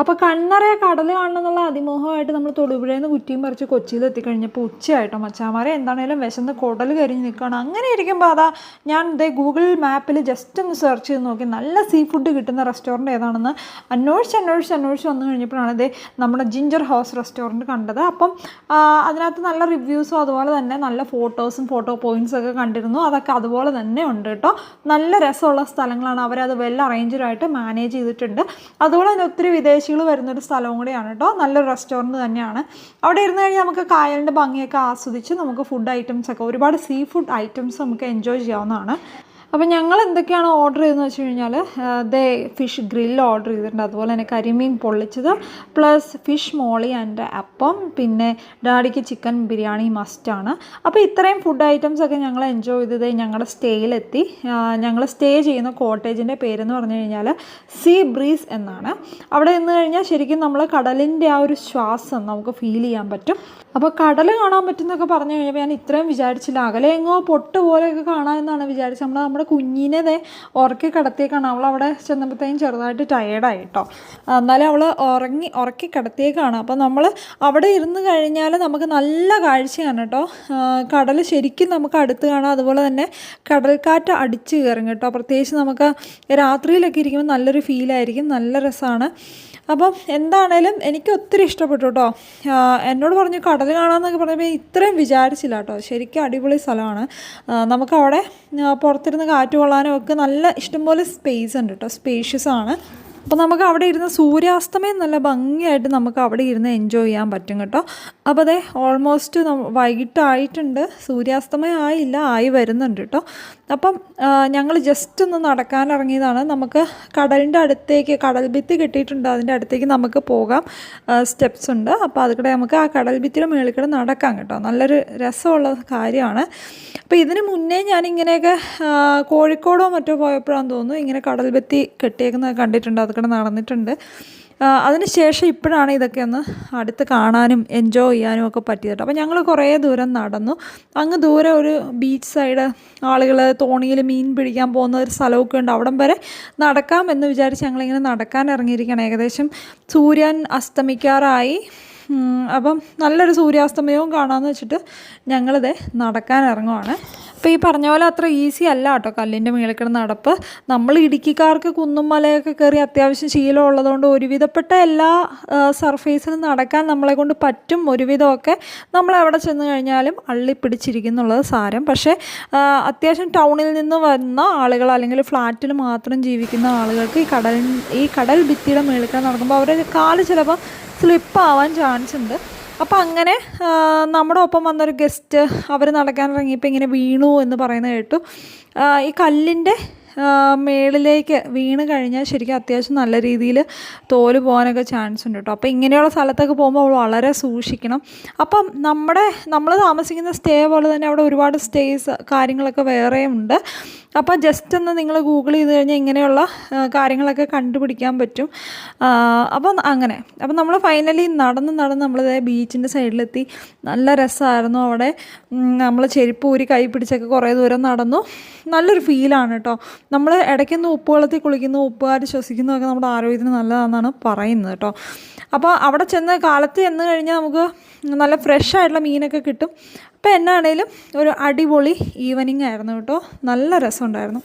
അപ്പോൾ കണ്ണറയെ കടൽ കാണണം എന്നുള്ള അതിമോഹമായിട്ട് നമ്മൾ തൊടുപുഴയിൽ നിന്ന് കുറ്റിയും പറിച്ച് കൊച്ചിയിൽ എത്തിക്കഴിഞ്ഞപ്പോൾ ഉച്ചയായിട്ടോ മച്ചാമാരെ. എന്താണേലും വിശന്ന് കുടൽ കരിഞ്ഞ് നിൽക്കുകയാണ്. അങ്ങനെ ഇരിക്കുമ്പോൾ അതാ ഞാൻ ഇതേ ഗൂഗിൾ മാപ്പിൽ ജസ്റ്റ് ഒന്ന് സെർച്ച് ചെയ്ത് നോക്കി. നല്ല സീ ഫുഡ് കിട്ടുന്ന റെസ്റ്റോറന്റ് ഏതാണെന്ന് അന്വേഷിച്ച് അന്വേഷിച്ച് അന്വേഷിച്ച് വന്നു കഴിഞ്ഞപ്പോഴാണ് ഇതേ നമ്മുടെ ജിഞ്ചർ ഹൗസ് റെസ്റ്റോറന്റ് കണ്ടത്. അപ്പം അതിനകത്ത് നല്ല റിവ്യൂസും അതുപോലെ തന്നെ നല്ല ഫോട്ടോസും ഫോട്ടോ പോയിന്റ്സും ഒക്കെ കണ്ടിരുന്നു. അതൊക്കെ അതുപോലെ തന്നെ ഉണ്ട് കേട്ടോ. നല്ല രസമുള്ള സ്ഥലങ്ങളാണ്. അവരത് വെൽ അറേഞ്ച്ഡായിട്ട് മാനേജ് ചെയ്തിട്ടുണ്ട്. അതുപോലെ തന്നെ ഒത്തിരി വിദേശികൾ വരുന്നൊരു സ്ഥലവും കൂടിയാണ് കേട്ടോ നല്ലൊരു റെസ്റ്റോറന്റ് തന്നെയാണ്. അവിടെ ഇരുന്ന് കഴിഞ്ഞാൽ നമുക്ക് കായലിന്റെ ഭംഗിയൊക്കെ ആസ്വദിച്ച് നമുക്ക് ഫുഡ് ഐറ്റംസ് ഒക്കെ ഒരുപാട് സീ ഫുഡ് ഐറ്റംസ് നമുക്ക് എൻജോയ് ചെയ്യാവുന്നതാണ്. അപ്പോൾ ഞങ്ങൾ എന്തൊക്കെയാണ് ഓർഡർ ചെയ്തതെന്ന് വെച്ച് കഴിഞ്ഞാൽ ദേ ഫിഷ് ഗ്രിൽ ഓർഡർ ചെയ്തിട്ടുണ്ട്. അതുപോലെ തന്നെ കരിമീൻ പൊള്ളിച്ചത് പ്ലസ് ഫിഷ് മോളി ആൻഡ് അപ്പം പിന്നെ ഡാഡിക്ക് ചിക്കൻ ബിരിയാണി മസ്റ്റാണ് അപ്പോൾ ഇത്രയും ഫുഡ് ഐറ്റംസ് ഒക്കെ ഞങ്ങൾ എൻജോയ് ചെയ്തത് ഞങ്ങളുടെ സ്റ്റേയിലെത്തി ഞങ്ങൾ സ്റ്റേ ചെയ്യുന്ന കോട്ടേജിന്റെ പേരെന്ന് പറഞ്ഞു കഴിഞ്ഞാൽ സീ ബ്രീസ് എന്നാണ്. അവിടെ നിന്ന് കഴിഞ്ഞാൽ ശരിക്കും നമ്മൾ കടലിന്റെ ആ ഒരു ശ്വാസം നമുക്ക് ഫീൽ ചെയ്യാൻ പറ്റും. അപ്പോൾ കടൽ കാണാൻ പറ്റുന്നൊക്കെ പറഞ്ഞു കഴിഞ്ഞപ്പോൾ ഞാൻ ഇത്രയും വിചാരിച്ചില്ല. അകലെ എങ്ങോ പൊട്ട് പോലെയൊക്കെ കാണാമെന്നാണ് വിചാരിച്ചത്. നമ്മൾ നമ്മുടെ കുഞ്ഞിനെ ഉറക്കി കിടത്തിയേക്കാണ്. അവൾ അവിടെ ചെന്നപ്പോഴത്തേക്കും ചെറുതായിട്ട് ടയേർഡായി കേട്ടോ എന്നാലും അവൾ ഉറങ്ങി ഉറക്കി കിടത്തിയേക്കാണ്. അപ്പോൾ നമ്മൾ അവിടെ ഇരുന്ന് കഴിഞ്ഞാൽ നമുക്ക് നല്ല കാഴ്ചയാണ് കേട്ടോ കടൽ ശരിക്കും നമുക്ക് അടുത്ത് കാണാം. അതുപോലെ തന്നെ കടൽക്കാറ്റ് അടിച്ച് കയറും കേട്ടോ പ്രത്യേകിച്ച് നമുക്ക് രാത്രിയിലൊക്കെ ഇരിക്കുമ്പോൾ നല്ലൊരു ഫീലായിരിക്കും നല്ല രസമാണ് അപ്പം എന്താണേലും എനിക്ക് ഒത്തിരി ഇഷ്ടപ്പെട്ടു കേട്ടോ എന്നോട് പറഞ്ഞു കടൽ കാണാമെന്നൊക്കെ പറഞ്ഞപ്പോൾ ഇത്രയും വിചാരിച്ചില്ല കേട്ടോ. ശരിക്കും അടിപൊളി സ്ഥലമാണ്. നമുക്കവിടെ പുറത്തിരുന്ന് കാറ്റ് കൊള്ളാനും ഒക്കെ നല്ല ഇഷ്ടംപോലെ സ്പേസ് ഉണ്ട് കേട്ടോ. സ്പേഷ്യസ് ആണ്. അപ്പോൾ നമുക്ക് അവിടെ ഇരുന്ന് സൂര്യാസ്തമയം നല്ല ഭംഗിയായിട്ട് നമുക്ക് അവിടെ ഇരുന്ന് എൻജോയ് ചെയ്യാൻ പറ്റും കേട്ടോ. അപ്പോൾ അതെ ഓൾമോസ്റ്റ് വൈകിട്ടായിട്ടുണ്ട്. സൂര്യാസ്തമയം ആയില്ല ആയി വരുന്നുണ്ട് കേട്ടോ. അപ്പം ഞങ്ങൾ ജസ്റ്റ് ഒന്ന് നടക്കാൻ ഇറങ്ങിയതാണ്. നമുക്ക് കടലിന്റെ അടുത്തേക്ക് കടൽ ഭിത്തി കിട്ടിയിട്ടുണ്ട്. അതിന്റെ അടുത്തേക്ക് നമുക്ക് പോകാം. സ്റ്റെപ്സ് ഉണ്ട്. അപ്പോൾ അതുകൂടെ നമുക്ക് ആ കടൽ ഭിത്തിയുടെ മുകളിൽ കൂടെ നടക്കാം കേട്ടോ. നല്ലൊരു രസമുള്ള കാര്യമാണ്. അപ്പോൾ ഇതിന് മുന്നേ ഞാനിങ്ങനെയൊക്കെ കോഴിക്കോടോ മറ്റോ പോയപ്പോഴാണെന്ന് തോന്നുന്നു ഇങ്ങനെ കടൽ ഭിത്തി കെട്ടിയേക്കുന്നത് കണ്ടിട്ടുണ്ട്. അതുകൂടെ നടന്നിട്ടുണ്ട്. അതിനുശേഷം അതിന് ശേഷം ഇപ്പോഴാണ് ഇതൊക്കെ ഒന്ന് അടുത്ത് കാണാനും എൻജോയ് ചെയ്യാനും ഒക്കെ പറ്റിയത്. അപ്പോൾ ഞങ്ങൾ കുറേ ദൂരം നടന്നു. അങ്ങ് ദൂരെ ഒരു ബീച്ച് സൈഡ് ആളുകൾ തോണിയിൽ മീൻ പിടിക്കാൻ പോകുന്ന ഒരു സ്ഥലമൊക്കെ ഉണ്ട്. അവിടം വരെ നടക്കാം എന്ന് വിചാരിച്ച് ഞങ്ങളിങ്ങനെ നടക്കാൻ ഇറങ്ങിയിരിക്കുകയാണ്. ഏകദേശം സൂര്യൻ അസ്തമിക്കാറായി. അപ്പം നല്ലൊരു സൂര്യാസ്തമയവും കാണാമെന്ന് വെച്ചിട്ട് ഞങ്ങളിത് നടക്കാൻ ഇറങ്ങുവാണ്. അപ്പോൾ ഈ പറഞ്ഞ പോലെ അത്ര ഈസി അല്ല കേട്ടോ കല്ലിന്റെ മുകളിൽ കിടന്ന് നടപ്പ് നമ്മൾ ഇടുക്കിക്കാർക്ക് കുന്നും മലയൊക്കെ കയറി അത്യാവശ്യം ശീലമുള്ളതുകൊണ്ട് ഒരുവിധപ്പെട്ട എല്ലാ സർഫേസിലും നടക്കാൻ നമ്മളെ കൊണ്ട് പറ്റും. ഒരുവിധമൊക്കെ നമ്മൾ എവിടെ ചെന്ന് കഴിഞ്ഞാലും അള്ളി പിടിച്ചിരിക്കുന്നുള്ളത് സാരം. പക്ഷേ അത്യാവശ്യം ടൗണിൽ നിന്ന് വന്ന ആളുകൾ അല്ലെങ്കിൽ ഫ്ലാറ്റിൽ മാത്രം ജീവിക്കുന്ന ആളുകൾക്ക് ഈ കടൽ ഈ കടൽ ഭിത്തിയുടെ കിടന്ന് നടക്കുമ്പോൾ അവരുടെ കാൽ ചിലപ്പോൾ സ്ലിപ്പ് ആവാൻ ചാൻസ് ഉണ്ട്. അപ്പോൾ അങ്ങനെ നമ്മുടെ ഒപ്പം വന്നൊരു ഗസ്റ്റ് അവർ നടക്കാൻ ഇറങ്ങിയപ്പോൾ ഇങ്ങനെ വീണു എന്ന് പറയുന്നത് കേട്ടു. ഈ കല്ലിന്റെ മേളിലേക്ക് വീണ് കഴിഞ്ഞാൽ ശരിക്കും അത്യാവശ്യം നല്ല രീതിയിൽ തോൽ പോകാനൊക്കെ ചാൻസ് ഉണ്ട് കേട്ടോ അപ്പോൾ ഇങ്ങനെയുള്ള സ്ഥലത്തൊക്കെ പോകുമ്പോൾ വളരെ സൂക്ഷിക്കണം. അപ്പം നമ്മുടെ നമ്മൾ താമസിക്കുന്ന സ്റ്റേ പോലെ തന്നെ അവിടെ ഒരുപാട് സ്റ്റേസ് കാര്യങ്ങളൊക്കെ വേറെയും ഉണ്ട്. അപ്പോൾ ജസ്റ്റ് ഒന്ന് നിങ്ങൾ ഗൂഗിൾ ചെയ്ത് കഴിഞ്ഞാൽ ഇങ്ങനെയുള്ള കാര്യങ്ങളൊക്കെ കണ്ടുപിടിക്കാൻ പറ്റും. അപ്പം അങ്ങനെ. അപ്പം നമ്മൾ ഫൈനലി നടന്ന് നടന്ന് നമ്മളിതേ ബീച്ചിന്റെ സൈഡിലെത്തി നല്ല രസമായിരുന്നു അവിടെ. നമ്മൾ ചെരുപ്പ് ഊരി കൈ പിടിച്ചൊക്കെ കുറേ ദൂരം നടന്നു. നല്ലൊരു ഫീലാണ് കേട്ടോ നമ്മൾ ഇടയ്ക്കൊന്ന് ഉപ്പ് വെള്ളത്തിൽ കുളിക്കുന്നു ഉപ്പുകാർ ശ്വസിക്കുന്നതൊക്കെ നമ്മുടെ ആരോഗ്യത്തിന് നല്ലതാണെന്നാണ് പറയുന്നത് കേട്ടോ. അപ്പോൾ അവിടെ ചെന്ന് കാലത്ത് ചെന്ന് കഴിഞ്ഞാൽ നമുക്ക് നല്ല ഫ്രഷ് ആയിട്ടുള്ള മീനൊക്കെ കിട്ടും. അപ്പോൾ എന്നാണേലും ഒരു അടിപൊളി ഈവനിങ് ആയിരുന്നു കേട്ടോ. നല്ല രസമുണ്ടായിരുന്നു.